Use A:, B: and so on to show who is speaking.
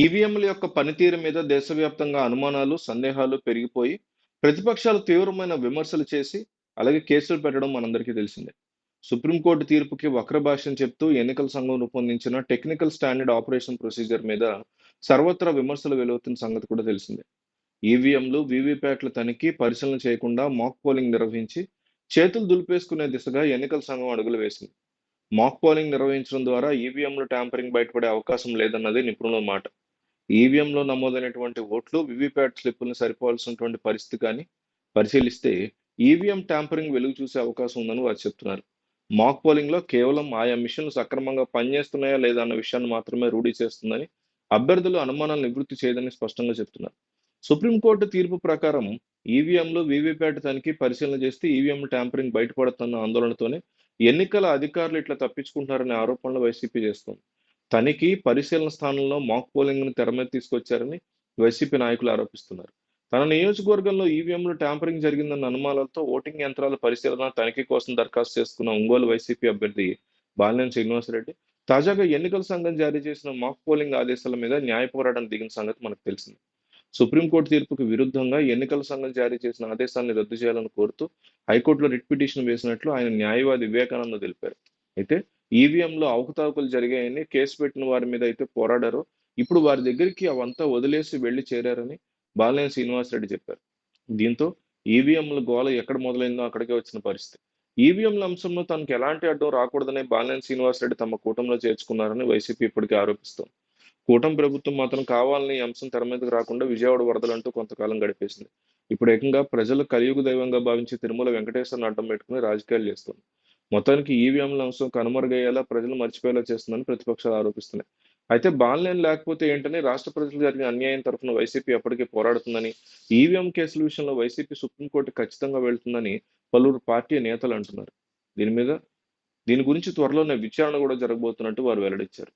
A: ఈవీఎంల యొక్క పనితీరు మీద దేశవ్యాప్తంగా అనుమానాలు, సందేహాలు పెరిగిపోయి, ప్రతిపక్షాలు తీవ్రమైన విమర్శలు చేసి, అలాగే కేసులు పెట్టడం మనందరికీ తెలిసిందే. సుప్రీంకోర్టు తీర్పుకి వక్రభాష్యం చెప్తూ ఎన్నికల సంఘం రూపొందించిన టెక్నికల్ స్టాండర్డ్ ఆపరేషన్ ప్రొసీజర్ మీద సర్వత్రా విమర్శలు వెలువెత్తిన సంగతి కూడా తెలిసిందే. ఈవీఎంలు, వీవీప్యాట్ల తనిఖీ, పరిశీలన చేయకుండా మాక్ పోలింగ్ నిర్వహించి, చేతులు దులిపేసుకునే దిశగా ఎన్నికల సంఘం అడుగులు వేసింది. మాక్ పోలింగ్ నిర్వహించడం ద్వారా ఈవీఎంలు ట్యాంపరింగ్ బయటపడే అవకాశం లేదన్నది నిపుణుల మాట. ఈవీఎంలో నమోదైనటువంటి ఓట్లు, వివిప్యాట్ స్లిప్పులను సరిపోవాల్సినటువంటి పరిస్థితి కానీ పరిశీలిస్తే ఈవీఎం ట్యాంపరింగ్ వెలుగు చూసే అవకాశం ఉందని వారు చెప్తున్నారు. మాక్ పోలింగ్‌లో కేవలం ఆయా మిషన్లు సక్రమంగా పనిచేస్తున్నాయా లేదా అన్న విషయాన్ని మాత్రమే రూఢీ చేస్తుందని, అభ్యర్థులు అనుమానాలు నివృత్తి చేయదని స్పష్టంగా చెప్తున్నారు. సుప్రీంకోర్టు తీర్పు ప్రకారం ఈవీఎంలు, వీవీప్యాట్ తనిఖీ, పరిశీలన చేస్తే ఈవీఎం ట్యాంపరింగ్ బయటపడుతున్న ఆందోళనతోనే ఎన్నికల అధికారులు ఇట్లా తప్పించుకుంటున్నారనే ఆరోపణలు వైసీపీ చేస్తుంది తనిఖీ, పరిశీలన స్థానంలో మాక్ పోలింగ్‌ను తెర మీద తీసుకొచ్చారని వైసీపీ నాయకులు ఆరోపిస్తున్నారు. తన నియోజకవర్గంలో ఈవీఎంలు ట్యాంపరింగ్ జరిగిందన్న అనుమానాలతో ఓటింగ్ యంత్రాల పరిశీలన, తనిఖీ కోసం దరఖాస్తు చేసుకున్న ఒంగోలు వైసీపీ అభ్యర్థి బాలినేని శ్రీనివాసరెడ్డి తాజాగా ఎన్నికల సంఘం జారీ చేసిన మాక్ పోలింగ్ ఆదేశాల మీద న్యాయ పోరాటం దిగిన సంగతి మనకు తెలిసింది సుప్రీంకోర్టు తీర్పుకు విరుద్ధంగా ఎన్నికల సంఘం జారీ చేసిన ఆదేశాన్ని రద్దు చేయాలని కోరుతూ హైకోర్టులో రిట్ పిటిషన్ వేసినట్లు ఆయన న్యాయవాది వివేకానంద తెలిపారు. అయితే ఈవీఎంలో అవకతవకలు జరిగాయని కేసు పెట్టిన వారి మీద అయితే పోరాడారో, ఇప్పుడు వారి దగ్గరికి అవంతా వదిలేసి వెళ్ళి చేరారని బాలినేని శ్రీనివాసరెడ్డి చెప్పారు. దీంతో ఈవీఎంల గోల ఎక్కడ మొదలైందో అక్కడికే వచ్చిన పరిస్థితి. ఈవీఎంల అంశంలో తనకు ఎలాంటి అడ్డం రాకూడదనే బాలినేని శ్రీనివాసరెడ్డి తమ కూటమిలో చేర్చుకున్నారని వైసీపీ ఇప్పటికే ఆరోపిస్తోంది. కూటమి ప్రభుత్వం మాత్రం కావాలని ఈ అంశం తెర మీదకు రాకుండా విజయవాడ వరదలంటూ కొంతకాలం గడిపేసింది. ఇప్పుడు ఏకంగా ప్రజలు కలియుగ దైవంగా భావించే తిరుమల వెంకటేశ్వరను అడ్డం పెట్టుకుని రాజకీయాలు చేస్తోంది. మొత్తానికి ఈవీఎంల అంశం కనుమరుగయ్యేలా ప్రజలు మర్చిపోయేలా చేస్తుందని ప్రతిపక్షాలు ఆరోపిస్తున్నాయి. అయితే బాలినేని లేకపోతే ఏంటని రాష్ట్ర ప్రజలు జరిగిన అన్యాయం తరఫున వైసీపీ అప్పటికే పోరాడుతుందని, ఈవీఎం కేసుల విషయంలో వైసీపీ సుప్రీంకోర్టు ఖచ్చితంగా వెళ్తుందని పలువురు పార్టీ నేతలు అంటున్నారు. దీని మీద దీని గురించి త్వరలోనే విచారణ కూడా జరగబోతున్నట్టు వారు వెల్లడించారు.